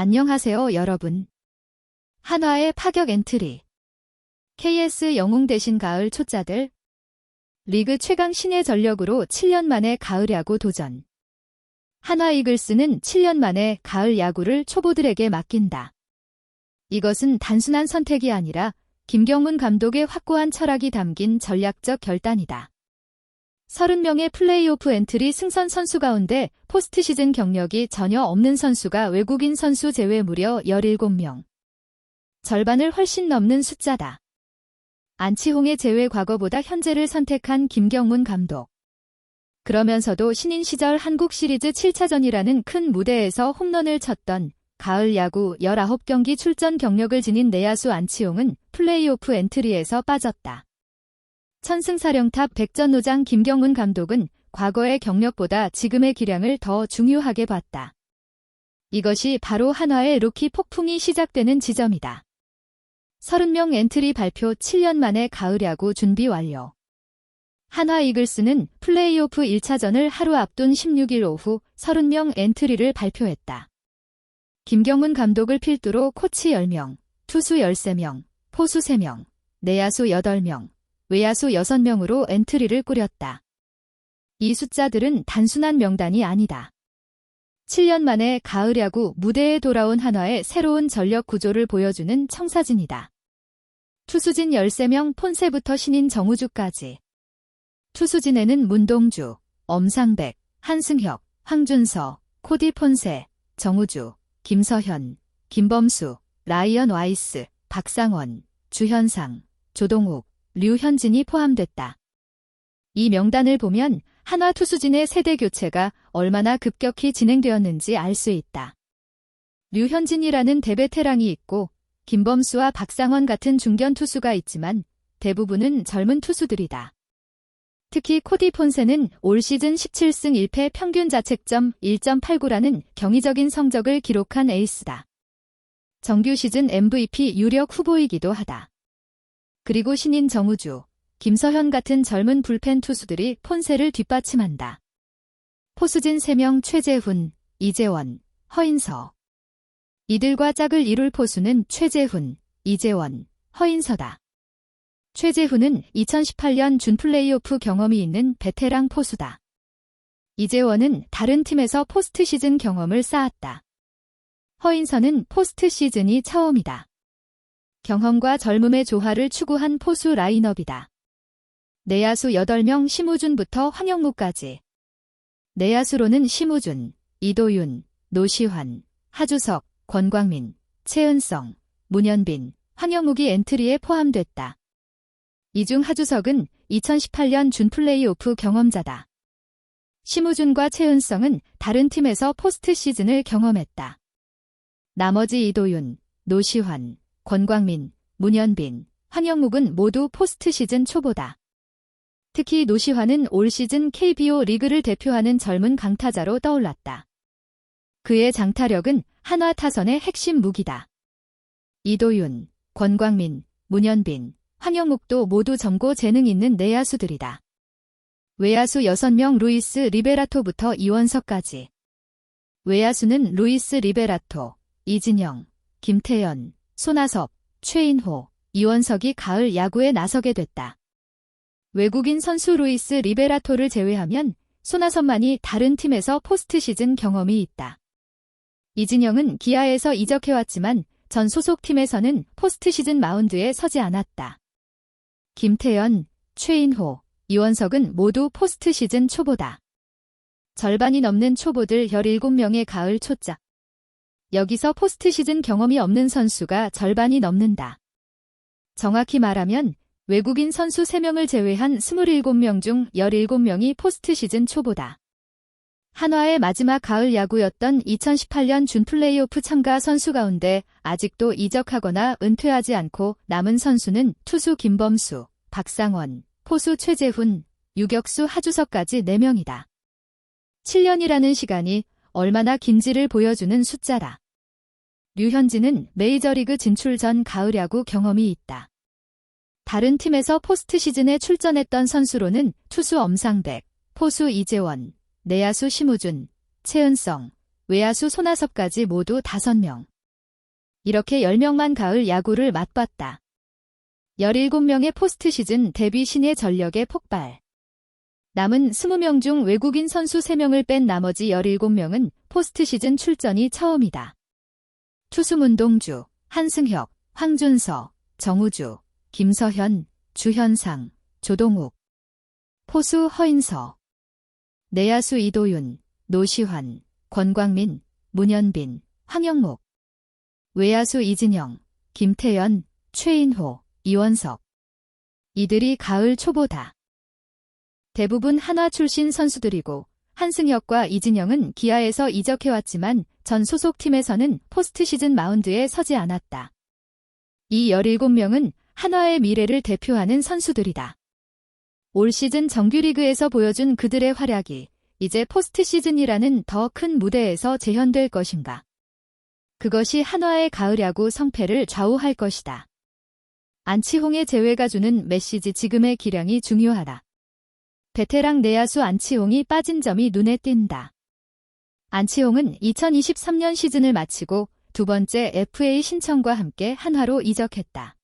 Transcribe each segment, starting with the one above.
안녕하세요, 여러분. 한화의 파격 엔트리. KS 영웅 대신 가을 초짜들. 리그 최강 신예 전력으로 7년 만에 가을 야구 도전. 한화 이글스는 7년 만에 가을 야구를 초보들에게 맡긴다. 이것은 단순한 선택이 아니라 김경문 감독의 확고한 철학이 담긴 전략적 결단이다. 30명의 플레이오프 엔트리 승선 선수 가운데 포스트 시즌 경력이 전혀 없는 선수가 외국인 선수 제외 무려 17명. 절반을 훨씬 넘는 숫자다. 안치홍의 제외 과거보다 현재를 선택한 김경문 감독. 그러면서도 신인 시절 한국 시리즈 7차전이라는 큰 무대에서 홈런을 쳤던 가을 야구 19경기 출전 경력을 지닌 내야수 안치홍은 플레이오프 엔트리에서 빠졌다. 천승사령탑 백전노장 김경문 감독은 과거의 경력보다 지금의 기량을 더 중요하게 봤다. 이것이 바로 한화의 루키 폭풍이 시작되는 지점이다. 30명 엔트리 발표 7년 만에 가을 야구 준비 완료. 한화 이글스는 플레이오프 1차전을 하루 앞둔 16일 오후 30명 엔트리를 발표했다. 김경문 감독을 필두로 코치 10명, 투수 13명, 포수 3명, 내야수 8명, 외야수 6명으로 엔트리를 꾸렸다. 이 숫자들은 단순한 명단이 아니다. 7년 만에 가을 야구 무대에 돌아온 한화의 새로운 전력 구조를 보여주는 청사진이다. 투수진 13명 폰세부터 신인 정우주까지. 투수진에는 문동주, 엄상백, 한승혁, 황준서, 코디 폰세, 정우주, 김서현, 김범수, 라이언 와이스, 박상원, 주현상, 조동욱, 류현진이 포함됐다. 이 명단을 보면 한화 투수진의 세대 교체가 얼마나 급격히 진행되었는지 알 수 있다. 류현진이라는 대베테랑이 있고 김범수와 박상원 같은 중견 투수가 있지만 대부분은 젊은 투수들이다. 특히 코디 폰세는 올 시즌 17승 1패 평균 자책점 1.89라는 경이적인 성적을 기록한 에이스다. 정규 시즌 MVP 유력 후보이기도 하다. 그리고 신인 정우주, 김서현 같은 젊은 불펜 투수들이 폰세를 뒷받침한다. 포수진 3명 최재훈, 이재원, 허인서. 이들과 짝을 이룰 포수는 최재훈, 이재원, 허인서다. 최재훈은 2018년 준 플레이오프 경험이 있는 베테랑 포수다. 이재원은 다른 팀에서 포스트 시즌 경험을 쌓았다. 허인서는 포스트 시즌이 처음이다. 경험과 젊음의 조화를 추구한 포수 라인업이다. 내야수 8명 심우준부터 황영무까지. 내야수로는 심우준, 이도윤, 노시환, 하주석, 권광민, 최은성, 문현빈, 황영욱이 엔트리에 포함됐다. 이중 하주석은 2018년 준 플레이오프 경험자다. 심우준과 최은성은 다른 팀에서 포스트 시즌을 경험했다. 나머지 이도윤, 노시환, 권광민, 문현빈, 황영묵은 모두 포스트 시즌 초보다. 특히 노시환은 올 시즌 KBO 리그를 대표하는 젊은 강타자로 떠올랐다. 그의 장타력은 한화 타선의 핵심 무기다. 이도윤, 권광민, 문현빈, 황영묵도 모두 점고 재능 있는 내야수들이다. 외야수 6명 루이스 리베라토부터 이원석까지. 외야수는 루이스 리베라토, 이진영, 김태연, 손아섭, 최인호, 이원석이 가을 야구에 나서게 됐다. 외국인 선수 루이스 리베라토를 제외하면 손아섭만이 다른 팀에서 포스트 시즌 경험이 있다. 이진영은 기아에서 이적해왔지만 전 소속팀에서는 포스트 시즌 마운드에 서지 않았다. 김태연, 최인호, 이원석은 모두 포스트 시즌 초보다. 절반이 넘는 초보들 17명의 가을 초짜. 여기서 포스트 시즌 경험이 없는 선수가 절반이 넘는다. 정확히 말하면 외국인 선수 3명을 제외한 27명 중 17명이 포스트 시즌 초보다. 한화의 마지막 가을 야구였던 2018년 준 플레이오프 참가 선수 가운데 아직도 이적하거나 은퇴하지 않고 남은 선수는 투수 김범수, 박상원, 포수 최재훈, 유격수 하주석까지 4명이다. 7년이라는 시간이 얼마나 긴지를 보여주는 숫자다. 류현진은 메이저리그 진출 전 가을 야구 경험이 있다. 다른 팀에서 포스트 시즌에 출전했던 선수로는 투수 엄상백, 포수 이재원, 내야수 심우준, 최은성, 외야수 손아섭까지 모두 5명. 이렇게 10명만 가을 야구를 맛봤다. 17명의 포스트 시즌 데뷔 신의 전력의 폭발. 남은 20명 중 외국인 선수 3명을 뺀 나머지 17명은 포스트 시즌 출전이 처음이다. 투수 문동주, 한승혁, 황준서, 정우주, 김서현, 주현상, 조동욱. 포수 허인서. 내야수 이도윤, 노시환, 권광민, 문현빈, 황영목. 외야수 이진영, 김태연, 최인호, 이원석. 이들이 가을 초보다. 대부분 한화 출신 선수들이고 한승혁과 이진영은 기아에서 이적해왔지만 전 소속팀에서는 포스트 시즌 마운드에 서지 않았다. 이 17명은 한화의 미래를 대표하는 선수들이다. 올 시즌 정규리그에서 보여준 그들의 활약이 이제 포스트 시즌이라는 더 큰 무대에서 재현될 것인가. 그것이 한화의 가을 야구 성패를 좌우할 것이다. 안치홍의 제외가 주는 메시지 지금의 기량이 중요하다. 베테랑 내야수 안치홍이 빠진 점이 눈에 띈다. 안치홍은 2023년 시즌을 마치고 두 번째 FA 신청과 함께 한화로 이적했다.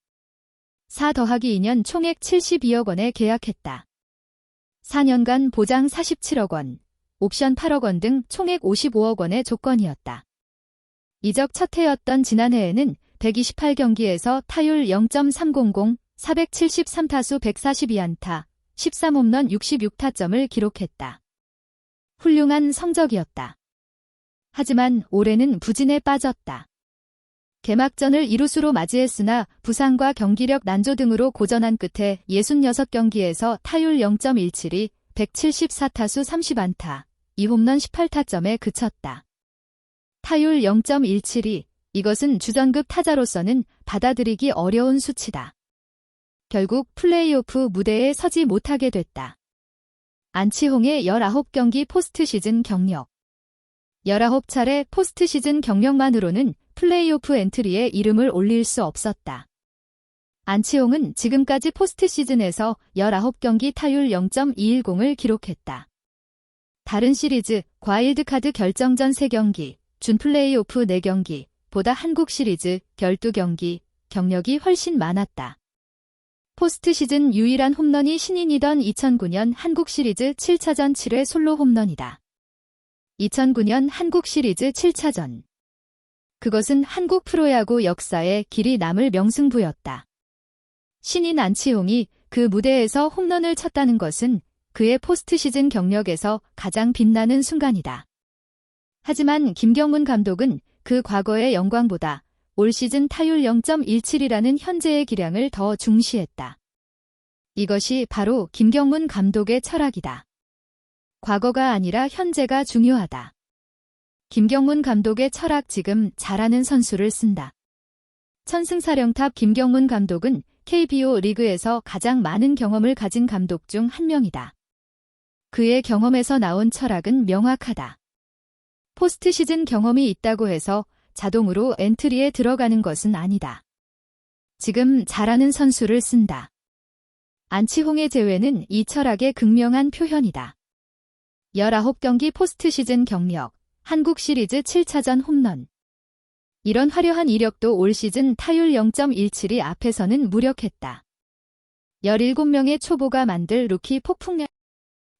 4 더하기 2년 총액 72억 원에 계약했다. 4년간 보장 47억 원, 옵션 8억 원 등 총액 55억 원의 조건이었다. 이적 첫 해였던 지난해에는 128경기에서 타율 0.300, 473타수 142안타, 13홈런 66타점을 기록했다. 훌륭한 성적이었다. 하지만 올해는 부진에 빠졌다. 개막전을 이루수로 맞이했으나 부상과 경기력 난조 등으로 고전한 끝에 66경기에서 타율 0.17이 174타수 30안타, 2홈런 18타점에 그쳤다. 타율 0.17이 이것은 주전급 타자로서는 받아들이기 어려운 수치다. 결국 플레이오프 무대에 서지 못하게 됐다. 안치홍의 19경기 포스트 시즌 경력 19차례 포스트 시즌 경력만으로는 플레이오프 엔트리에 이름을 올릴 수 없었다. 안치홍은 지금까지 포스트 시즌에서 19경기 타율 0.210을 기록했다. 다른 시리즈, 과일드카드 결정전 3경기, 준 플레이오프 4경기, 보다 한국 시리즈 12경기, 경력이 훨씬 많았다. 포스트 시즌 유일한 홈런이 신인이던 2009년 한국 시리즈 7차전 7회 솔로 홈런이다. 2009년 한국 시리즈 7차전. 그것은 한국 프로야구 역사에 길이 남을 명승부였다. 신인 안치홍이 그 무대에서 홈런을 쳤다는 것은 그의 포스트 시즌 경력에서 가장 빛나는 순간이다. 하지만 김경문 감독은 그 과거의 영광보다 올 시즌 타율 0.17이라는 현재의 기량을 더 중시했다. 이것이 바로 김경문 감독의 철학이다. 과거가 아니라 현재가 중요하다. 김경문 감독의 철학 지금 잘하는 선수를 쓴다. 천승사령탑 김경문 감독은 KBO 리그에서 가장 많은 경험을 가진 감독 중 한 명이다. 그의 경험에서 나온 철학은 명확하다. 포스트 시즌 경험이 있다고 해서 자동으로 엔트리에 들어가는 것은 아니다. 지금 잘하는 선수를 쓴다. 안치홍의 제외는 이 철학의 극명한 표현이다. 19경기 포스트 시즌 경력, 한국 시리즈 7차전 홈런. 이런 화려한 이력도 올 시즌 타율 0.17이 앞에서는 무력했다. 17명의 초보가 만들 루키 폭풍력.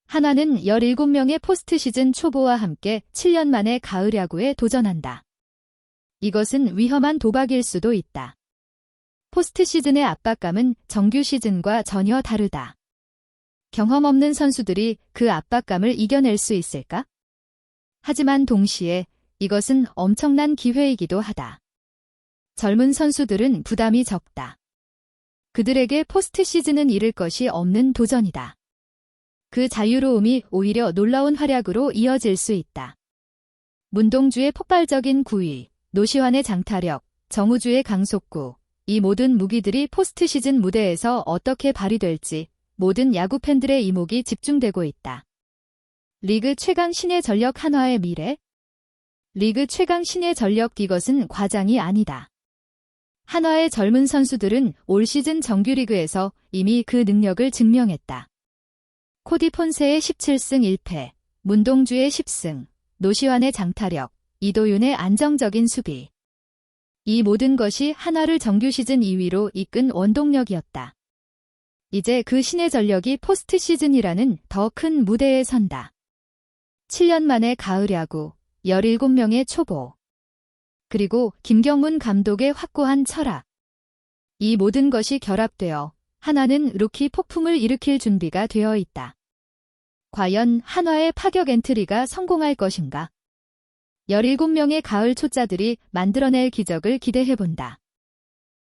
하나는 17명의 포스트 시즌 초보와 함께 7년 만에 가을 야구에 도전한다. 이것은 위험한 도박일 수도 있다. 포스트 시즌의 압박감은 정규 시즌과 전혀 다르다. 경험 없는 선수들이 그 압박감을 이겨낼 수 있을까? 하지만 동시에 이것은 엄청난 기회이기도 하다. 젊은 선수들은 부담이 적다. 그들에게 포스트 시즌은 잃을 것이 없는 도전이다. 그 자유로움이 오히려 놀라운 활약으로 이어질 수 있다. 문동주의 폭발적인 구위, 노시환의 장타력, 정우주의 강속구, 이 모든 무기들이 포스트 시즌 무대에서 어떻게 발휘될지 모든 야구 팬들의 이목이 집중되고 있다. 리그 최강 신의 전력 한화의 미래? 리그 최강 신의 전력 이것은 과장이 아니다. 한화의 젊은 선수들은 올 시즌 정규리그에서 이미 그 능력을 증명했다. 코디 폰세의 17승 1패, 문동주의 10승, 노시환의 장타력, 이도윤의 안정적인 수비. 이 모든 것이 한화를 정규 시즌 2위로 이끈 원동력이었다. 이제 그 신의 전력이 포스트 시즌이라는 더 큰 무대에 선다. 7년 만에 가을 야구, 17명의 초보. 그리고 김경문 감독의 확고한 철학. 이 모든 것이 결합되어 하나는 루키 폭풍을 일으킬 준비가 되어 있다. 과연 한화의 파격 엔트리가 성공할 것인가? 17명의 가을 초짜들이 만들어낼 기적을 기대해본다.